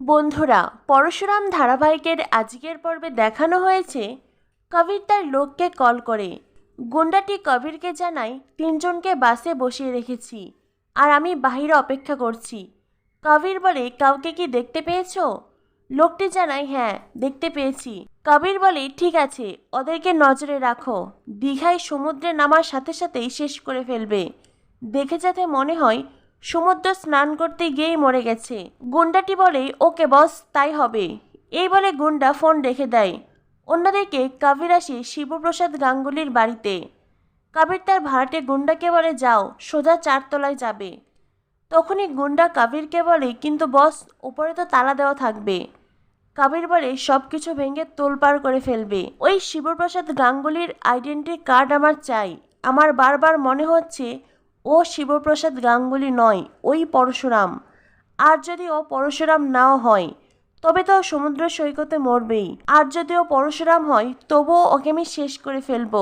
বন্ধুরা, পরশুরাম ধারাবাহিকের আজকের পর্বে দেখানো হয়েছে কবির তার লোককে কল করে। গুন্ডাটি কবিরকে জানায়, তিনজনকে বাসে বসিয়ে রেখেছি আর আমি বাহিরে অপেক্ষা করছি। কবির বলে, কাউকে কি দেখতে পেয়েছ? লোকটি জানায় হ্যাঁ দেখতে পেয়েছি। কবির বলে, ঠিক আছে, ওদেরকে নজরে রাখো। দীঘায় সমুদ্রে নামার সাথে সাথেই শেষ করে ফেলবে। দেখে যাতে মনে হয় সমুদ্র স্নান করতে গিয়েই মরে গেছে। গুন্ডাটি বলে, ওকে বস, তাই হবে। এই বলে গুন্ডা ফোন রেখে দেয়। অন্যদিকে কাবির আসে শিবপ্রসাদ গাঙ্গুলির বাড়িতে। কাবির তার ভাড়াটে গুন্ডাকে বলে, যাও, সোজা চারতলায় যাবে। তখনই গুন্ডা কাবিরকে বলে, কিন্তু বস ওপরে তো তালা দেওয়া থাকবে। কাবির বলে সব কিছু ভেঙে তোলপাড় করে ফেলবে। ওই শিবপ্রসাদ গাঙ্গুলির আইডেন্টি কার্ড আমার চাই। আমার বারবার মনে হচ্ছে ও শিবপ্রসাদ গাঙ্গুলি নয়, ওই পরশুরাম। আর যদি ও পরশুরাম নাও হয়, তবে তো সমুদ্র সৈকতে মরবেই। আর যদি ও পরশুরাম হয়, তবুও ওকে আমি শেষ করে ফেলব।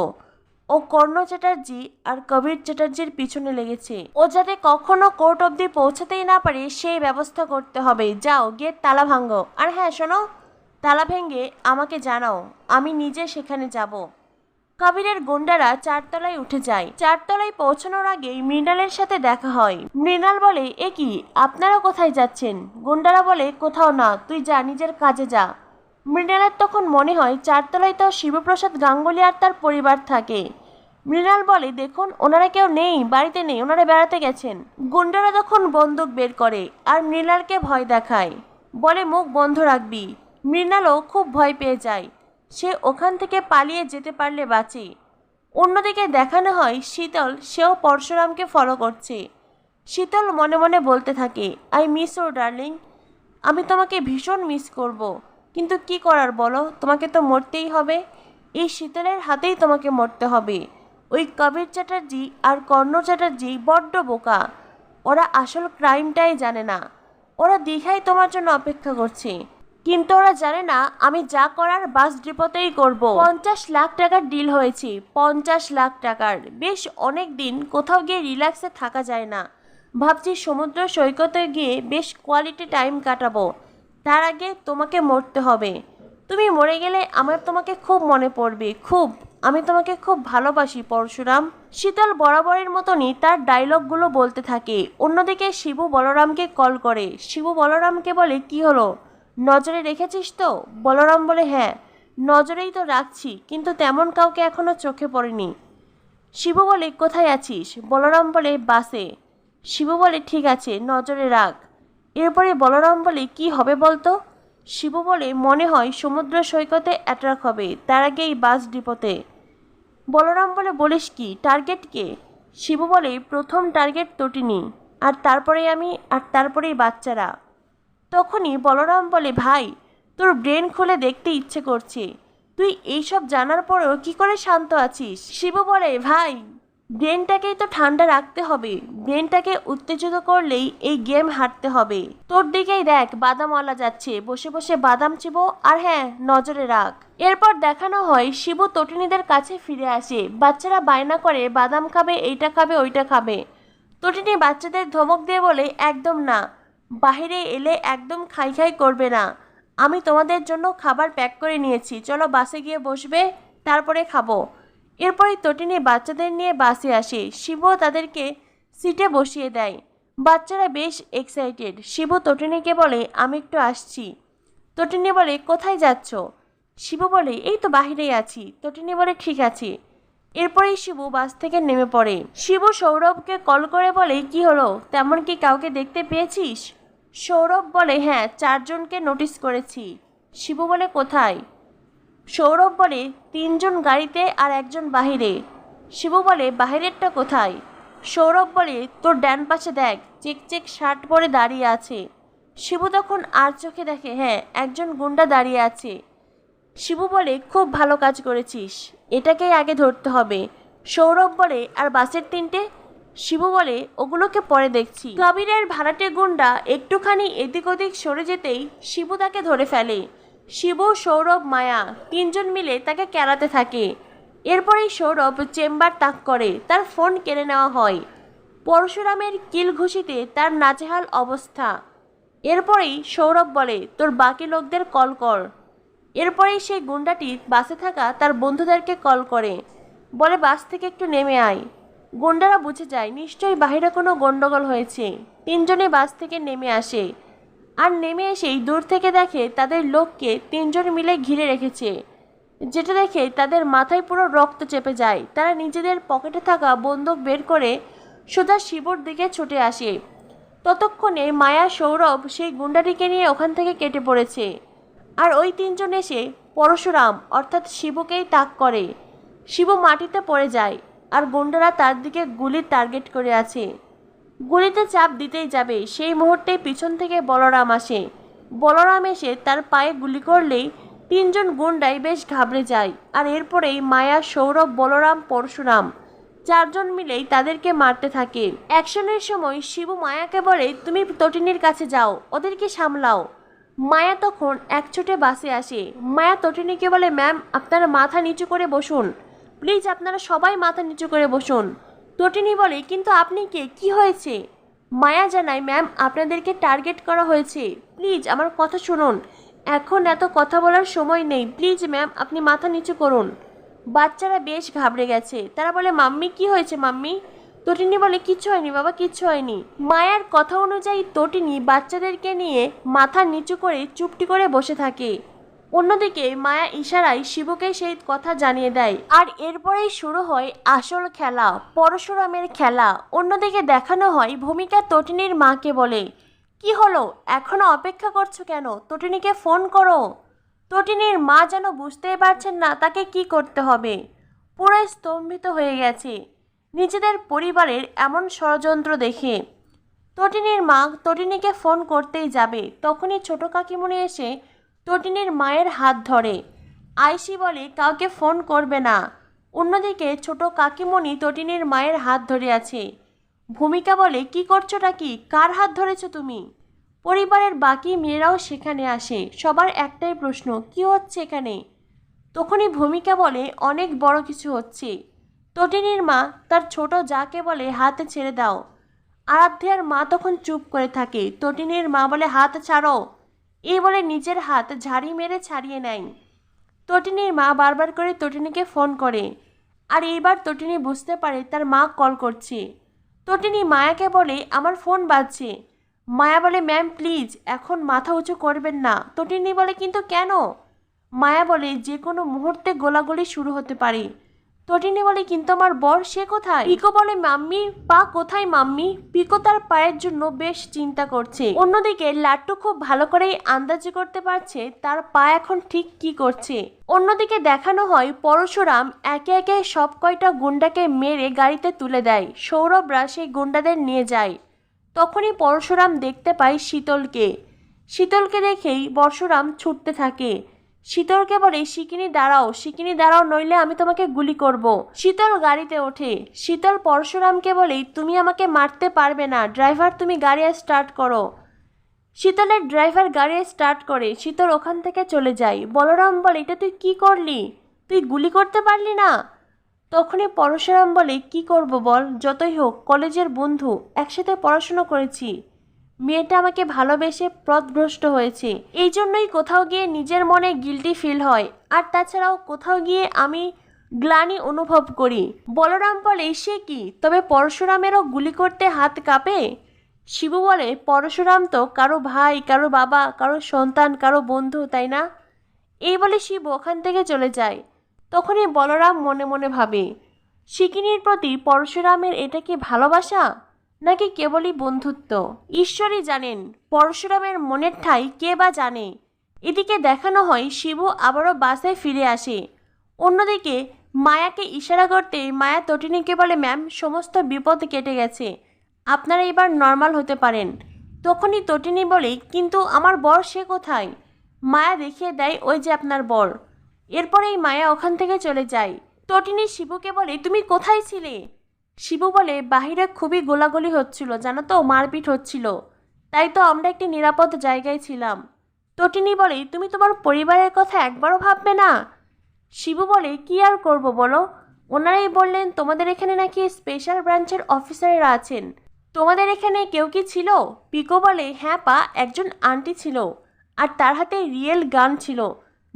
ও কর্ণ চ্যাটার্জি আর কবির চ্যাটার্জির পিছনে লেগেছে। ও যাতে কখনো কোর্ট অবধি পৌঁছাতেই না পারে, সেই ব্যবস্থা করতে হবে। যাও গেট তালা ভাঙো। আর হ্যাঁ শোনো, তালা ভেঙে আমাকে জানাও, আমি নিজে সেখানে যাব। কবিরের গুন্ডারা চারতলায় উঠে যায়। চারতলায় পৌঁছানোর আগেই মৃণালের সাথে দেখা হয়। মৃণাল বলে, এ কি? আপনারা কোথায় যাচ্ছেন? গুন্ডারা বলে, কোথাও না, তুই যা, নিজের কাজে যা। মৃণালের তখন মনে হয় চারতলায় তো শিবপ্রসাদ গাঙ্গুলি আর তার পরিবার থাকে। মৃণাল বলে, দেখুন, ওনারা কেউ নেই, বাড়িতে নেই, ওনারা বেড়াতে গেছেন। গুন্ডারা তখন বন্দুক বের করে আর মৃণালকে ভয় দেখায়। বলে, মুখ বন্ধ রাখবি। মৃণালও খুব ভয় পেয়ে যায়। সে ওখান থেকে পালিয়ে যেতে পারলে বাঁচে। অন্যদিকে দেখানো হয়, শীতল সেও পরশুরামকে ফলো করছে। শীতল মনে মনে বলতে থাকে আই মিস ওর ডার্লিং আমি তোমাকে ভীষণ মিস করব। কিন্তু কি করার বলো? তোমাকে তো মরতেই হবে। এই শীতলের হাতেই তোমাকে মরতে হবে। ওই কবির চ্যাটার্জি আর কর্ণ চ্যাটার্জি বড্ড বোকা। ওরা আসল ক্রাইমটাই জানে না। ওরা দীঘায় তোমার জন্য অপেক্ষা করছে। কিন্তু ওরা জানে না, আমি যা করার বাস ডিপোতেই করব। পঞ্চাশ লাখ টাকার ডিল হয়েছে, পঞ্চাশ লাখ টাকার। বেশ অনেক দিন কোথাও গিয়ে রিল্যাক্সে থাকা যায় না। ভাবছি সমুদ্র সৈকতে গিয়ে বেশ কোয়ালিটি টাইম কাটাবো। তার আগে তোমাকে মরতে হবে। তুমি মরে গেলে আমার তোমাকে খুব মনে পড়বে, খুব। আমি তোমাকে খুব ভালোবাসি, পরশুরাম। শীতল বরাবরের মতনই তার ডায়লগগুলো বলতে থাকে। অন্যদিকে শিবু বলরামকে কল করে। শিবু বলরামকে বলে, কি হলো? নজরে রেখেছিস তো? বলরাম বলে হ্যাঁ নজরেই তো রাখছি, কিন্তু তেমন কাউকে এখনও চোখে পড়েনি। শিবু বলে, কোথায় আছিস? বলরাম বলে, বাসে। শিবু বলে, ঠিক আছে, নজরে রাখ। এরপরে বলরাম বলে, কি হবে বলতো? শিবু বলে, মনে হয় সমুদ্র সৈকতে অ্যাট্রাক হবে, তার আগেই বাস ডিপোতে। বলরাম বলে, বলিস কি টার্গেট কে? শিবু বলে, প্রথম টার্গেট তটিনী, আর তারপরে আমি, আর তারপরেই বাচ্চারা। তখনই বলরাম বলে, ভাই, তোর ব্রেন খুলে দেখতে ইচ্ছে করছে। তুই এইসব জানার পরেও কি করে শান্ত আছিস? শিবু বলে, ভাই, ব্রেনটাকেই তো ঠান্ডা রাখতে হবে। ব্রেনটাকে উত্তেজিত করলেই এই গেম হারতে হবে। তোর দিকেই দেখ বাদামওয়ালা যাচ্ছে। বসে বসে বাদাম চিবো আর হ্যাঁ নজরে রাখ। এরপর দেখানো হয়, শিবু তটিনীদের কাছে ফিরে আসে। বাচ্চারা বায়না করে, বাদাম খাবে, এইটা খাবে, ওইটা খাবে। তটিনী বাচ্চাদের ধমক দিয়ে বলে, একদম না। বাইরে এলে একদম খাই খাই করবে না। আমি তোমাদের জন্য খাবার প্যাক করে নিয়েছি। চলো বাসে গিয়ে বসবে, তারপরে খাব। এরপরে তটিনী বাচ্চাদের নিয়ে বাসে আসে। শিবু তাদেরকে সিটে বসিয়ে দেয়। বাচ্চারা বেশ এক্সাইটেড শিবু তটিনীকে বলে, আমি একটু আসছি। তটিনী বলে, কোথায় যাচ্ছ? শিবু বলে, এই তো বাহিরেই আছি। তটিনী বলে, ঠিক আছে। এরপরেই শিবু বাস থেকে নেমে পড়ে। শিবু সৌরভকে কল করে বলে, কি হলো? তেমন কি কাউকে দেখতে পেয়েছিস? সৌরভ বলে হ্যাঁ চারজনকে নোটিস করেছি। শিবু বলে, কোথায়? সৌরভ বলে, তিনজন গাড়িতে আর একজন বাহিরে। শিবু বলে, বাহিরেরটা কোথায়? সৌরভ বলে, তোর ডান পাশে দেখ, চেক চেক শার্ট পরে দাঁড়িয়ে আছে। শিবু তখন আর চোখে দেখে হ্যাঁ একজন গুন্ডা দাঁড়িয়ে আছে। শিবু বলে, খুব ভালো কাজ করেছিস। এটাকেই আগে ধরতে হবে। সৌরভ বলে, আর বাসের তিনটে? শিবু বলে, ওগুলোকে পরে দেখছি। কবিরের ভাড়াটে গুন্ডা একটুখানি এদিক ওদিক সরে যেতেই শিবু তাকে ধরে ফেলে। শিবু, সৌরভ, মায়া তিনজন মিলে তাকে কেলাতে থাকে। এরপরেই সৌরভ চেম্বার তাক করে, তার ফোন কেড়ে নেওয়া হয়। পরশুরামের কিল ঘুষিতে তার নাজেহাল অবস্থা। এরপরেই সৌরভ বলে, তোর বাকি লোকদের কল কর। এরপরেই সেই গুন্ডাটি বাসে থাকা তার বন্ধুদেরকে কল করে, বলে বাস থেকে একটু নেমে আয়। গুন্ডারা বুঝে যায়, নিশ্চয়ই বাইরে কোনো গণ্ডগোল হয়েছে। তিনজনে বাস থেকে নেমে আসে। আর নেমে এসেই দূর থেকে দেখে তাদের লোককে তিনজন মিলে ঘিরে রেখেছে, যেটা দেখে তাদের মাথায় পুরো রক্ত চেপে যায়। তারা নিজেদের পকেটে থাকা বন্দুক বের করে সোজা শিবর দিকে ছুটে আসে। ততক্ষণে মায়া, সৌরভ সেই গুন্ডাটিকে নিয়ে ওখান থেকে কেটে পড়েছে। আর ওই তিনজন এসে পরশুরাম, অর্থাৎ শিবকেই তাক করে। শিব মাটিতে পড়ে যায় আর গুন্ডারা তার দিকে গুলির টার্গেট করে আছে। গুলিতে চাপ দিতেই যাবে, সেই মুহূর্তে পিছন থেকে বলরাম আসে। বলরাম এসে তার পায়ে গুলি করলেই তিনজন গুন্ডাই বেশ ঘাবড়ে যায় আর এরপরেই মায়া, সৌরভ, বলরাম, পরশুরাম চারজন মিলেই তাদেরকে মারতে থাকে। অ্যাকশনের সময় শিবু মায়াকে বলে, তুমি তটিনীর কাছে যাও, ওদেরকে সামলাও। মায়া তখন এক ছোটে বাসে আসে। মায়া তটিনীকে বলে, ম্যাম, আপনারা মাথা নিচু করে বসুন। প্লিজ, আপনারা সবাই মাথা নিচু করে বসুন। তটিনী বলে, কিন্তু আপনি কে? কি হয়েছে? মায়া জানায়, ম্যাম, আপনাদেরকে টার্গেট করা হয়েছে। প্লিজ, আমার কথা শুনুন। এখন এত কথা বলার সময় নেই। প্লিজ, ম্যাম, আপনি মাথা নিচু করুন। বাচ্চারা বেশ ঘাবড়ে গেছে। তারা বলে, মাম্মি, কি হয়েছে, মাম্মি? তটিনী বলে কিচ্ছু হয়নি বাবা কিচ্ছু হয়নি। মায়ের কথা অনুযায়ী তটিনী বাচ্চাদেরকে নিয়ে মাথা নিচু করে চুপটি করে বসে থাকে। অন্যদিকে মায়া ইশারায় শিবকে সেই কথা জানিয়ে দেয়। আর এরপরেই শুরু হয় আসল খেলা, পরশুরামের খেলা। অন্যদিকে দেখানো হয় ভূমিকা তটিনীর মাকে বলে। কি হলো? এখনও অপেক্ষা করছ কেন? তটিনীকে ফোন করো। তটিনীর মা যেন বুঝতেই পারছেন না তাকে কি করতে হবে। পুরো স্তম্ভিত হয়ে গেছে। নিজেদের পরিবারের এমন ষড়যন্ত্র দেখে। তটিনীর মা তটিনীকে ফোন করতেই যাবে। তখনই ছোট কাকিমণি এসে তটিনীর মায়ের হাত ধরে। আইসি বলে, কাউকে ফোন করবে না। অন্যদিকে ছোট কাকিমণি তটিনীর মায়ের হাত ধরে আছে। ভূমিকা বলে, কি করছোটা কি? কার হাত ধরেছো তুমি? পরিবারের বাকি মেয়েরাও সেখানে আসে। সবার একটাই প্রশ্ন, কি হচ্ছে এখানে? তখনই ভূমিকা বলে, অনেক বড় কিছু হচ্ছে। তটিনীর মা তার ছোট যাকে বলে হাতে ছেড়ে দাও। আরাধ্যার মা তখন চুপ করে থাকে। তটিনীর মা বলে, হাত ছাড়ো। এই বলে নিজের হাত ঝাড়ি মেরে ছাড়িয়ে নেয়। তটিনীর মা বারবার করে তটিনীকে ফোন করে। আর এইবার তটিনী বুঝতে পারে তার মা কল করছে। তটিনী মায়াকে বলে, আমার ফোন বাজছে। মায়া বলে, ম্যাম, প্লিজ, এখন মাথা উঁচু করবেন না। তটিনী বলে, কিন্তু কেন? মায়া বলে, যে কোনো মুহূর্তে গোলাগুলি শুরু হতে পারে। তটিনী বলে, কিন্তু আমার বর সে কোথায়? পিকো বলে, মাম্মি, পা কোথায় মাম্মি? পিকো তার পায়ের জন্য বেশ চিন্তা করছে। অন্যদিকে, লাট্টু খুব ভালো করেই আন্দাজি করতে পারছে তার পা এখন ঠিক কি করছে। অন্যদিকে দেখানো হয়, পরশুরাম একে একে সব কয়টা গুন্ডাকে মেরে গাড়িতে তুলে দেয়। সৌরভরা সেই গুন্ডাদের নিয়ে যায়। তখনই পরশুরাম দেখতে পায় শীতলকে। শীতলকে দেখেই পরশুরাম ছুটতে থাকে। শীতলকে বলে শিকিনি দাঁড়াও শিকিনি দাঁড়াও, নইলে আমি তোমাকে গুলি করব। শীতল গাড়িতে ওঠে। শীতল পরশুরামকে বলেই তুমি আমাকে মারতে পারবে না। ড্রাইভার, তুমি গাড়ি স্টার্ট করো। শীতলের ড্রাইভার গাড়ি স্টার্ট করে। শীতল ওখান থেকে চলে যায়। বলরাম বলে, এটা তুই কি করলি? তুই গুলি করতে পারলি না? তখনই পরশুরাম বলে, কি করব বল? যতই হোক, কলেজের বন্ধু, একসাথে পড়াশুনো করেছি। মেয়েটা আমাকে ভালোবেসে পথভ্রষ্ট হয়েছে। এই জন্যই কোথাও গিয়ে নিজের মনে গিলটি ফিল হয়। আর তাছাড়াও কোথাও গিয়ে আমি গ্লানি অনুভব করি। বলরাম বলে, সে কি? তবে পরশুরামেরও গুলি করতে হাত কাঁপে? শিবু বলে, পরশুরাম তো কারও ভাই, কারও বাবা, কারও সন্তান, কারও বন্ধু, তাই না? এই বলে শিবু ওখান থেকে চলে যায়। তখনই বলরাম মনে মনে ভাবে, শিকিনীর প্রতি পরশুরামের এটা কি ভালোবাসা? নাকি কেবলই বন্ধুত্ব? ঈশ্বরই জানেন, পরশুরামের মনের ঠাই কে বা জানে। এদিকে দেখানো হয়, শিবু আবারও বাসে ফিরে আসে। অন্যদিকে, মায়াকে ইশারা করতে মায়া তটিনীকে বলে, ম্যাম, সমস্ত বিপদ কেটে গেছে। আপনারা এবার নর্মাল হতে পারেন। তখনই তটিনী বলে, কিন্তু আমার বর সে কোথায়? মায়া দেখিয়ে দেয়, ওই যে আপনার বর। এরপরেই মায়া ওখান থেকে চলে যায়। তটিনী শিবুকে বলে, তুমি কোথায় ছিলে? শিবু বলে, বাহিরে খুবই গোলাগুলি হচ্ছিল, জানো তো, মারপিট হচ্ছিল। তাই তো আমরা একটি নিরাপদ জায়গায় ছিলাম। তটিনী বলে, তুমি তোমার পরিবারের কথা একবারও ভাববে না? শিবু বলে, কি আর করব বলো? ওনারাই বললেন, তোমাদের এখানে নাকি স্পেশাল ব্রাঞ্চের অফিসাররা আছেন। তোমাদের এখানে কেউ কি ছিল? পিকো বলে হ্যাঁ পা, একজন আন্টি ছিল। আর তার হাতে রিয়েল গান ছিল।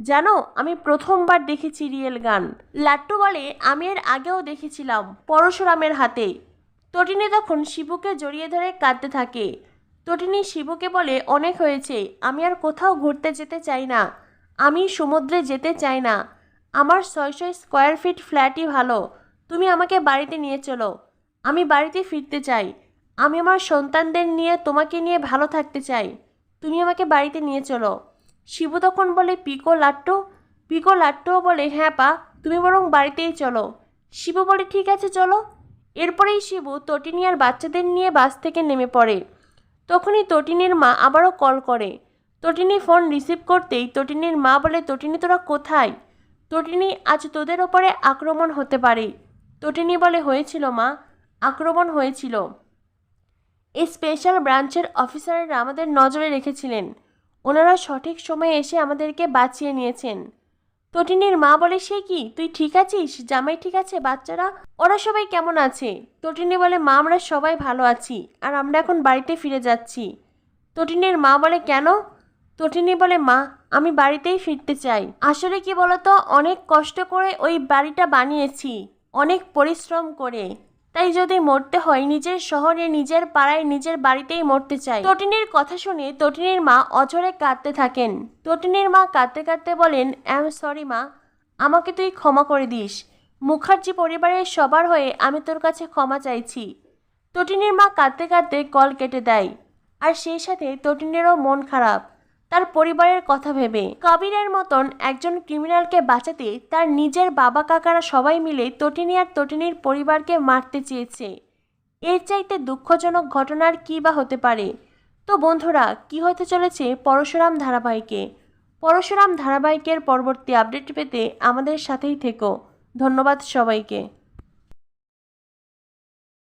জানো, আমি প্রথমবার দেখেছি রিয়েল গান। লাট্টু বলে, আমি এর আগেও দেখেছিলাম, পরশুরামের হাতে। তটিনী তখন শিবুকে জড়িয়ে ধরে কাঁদতে থাকে। তটিনী শিবুকে বলে, অনেক হয়েছে, আমি আর কোথাও ঘুরতে যেতে চাই না। আমি সমুদ্রে যেতে চাই না। আমার ছয়শো স্কোয়ার ফিট ফ্ল্যাটই ভালো। তুমি আমাকে বাড়িতে নিয়ে চলো। আমি বাড়িতে ফিরতে চাই। আমি আমার সন্তানদের নিয়ে, তোমাকে নিয়ে ভালো থাকতে চাই। তুমি আমাকে বাড়িতে নিয়ে চলো। শিবু তখন বলে, পিকো লাট্টু, পিকো লাট্টুও বলে হ্যাঁ পা, তুমি বরং বাড়িতেই চলো। শিবু বলে, ঠিক আছে, চলো। এরপরেই শিবু তটিনী আর বাচ্চাদের নিয়ে বাস থেকে নেমে পড়ে। তখনই তটিনীর মা আবারও কল করে। তটিনী ফোন রিসিভ করতেই তটিনীর মা বলে, তটিনী, তোরা কোথায়? তটিনী, আজ তোদের ওপরে আক্রমণ হতে পারে। তটিনী বলে, হয়েছিল মা, আক্রমণ হয়েছিল। এই স্পেশাল ব্রাঞ্চের অফিসাররা আমাদের নজরে রেখেছিলেন। ওনারা সঠিক সময়ে এসে আমাদেরকে বাঁচিয়ে নিয়েছেন। তটিনীর মা বলে, সে কি? তুই ঠিক আছিস? জামাই ঠিক আছে? বাচ্চারা? ওরা সবাই কেমন আছে? তটিনী বলে, মা, আমরা সবাই ভালো আছি আর আমরা এখন বাড়িতে ফিরে যাচ্ছি। তটিনীর মা বলে, কেন? তটিনী বলে, মা, আমি বাড়িতেই ফিরতে চাই। আসলে কি বলতো? অনেক কষ্ট করে ওই বাড়িটা বানিয়েছি। অনেক পরিশ্রম করে। তাই যদি মরতে হয়, নিজের শহরে, নিজের পাড়ায়, নিজের বাড়িতেই মরতে চাই। তটিনীর কথা শুনে তটিনীর মা অঝরে কাঁদতে থাকেন। তটিনীর মা কাঁদতে কাঁদতে বলেন অ্যাম সরি মা। আমাকে তুই ক্ষমা করে দিস। মুখার্জি পরিবারের সবার হয়ে আমি তোর কাছে ক্ষমা চাইছি। তটিনীর মা কাঁদতে কাঁদতে কল কেটে দেয়। আর সেই সাথে তটিনীরও মন খারাপ। তার পরিবারের কথা ভেবে। কবিরের মতন একজন ক্রিমিনালকে বাঁচাতে তার নিজের বাবা কাকারা সবাই মিলে তটিনী আর তটিনীর পরিবারকে মারতে চেয়েছে। এর চাইতে দুঃখজনক ঘটনার কী বা হতে পারে? তো বন্ধুরা, কি হতে চলেছে পরশুরাম ধারাবাহিকে? পরশুরাম ধারাবাহিকের পরবর্তী আপডেট পেতে আমাদের সাথেই থেকো। ধন্যবাদ সবাইকে।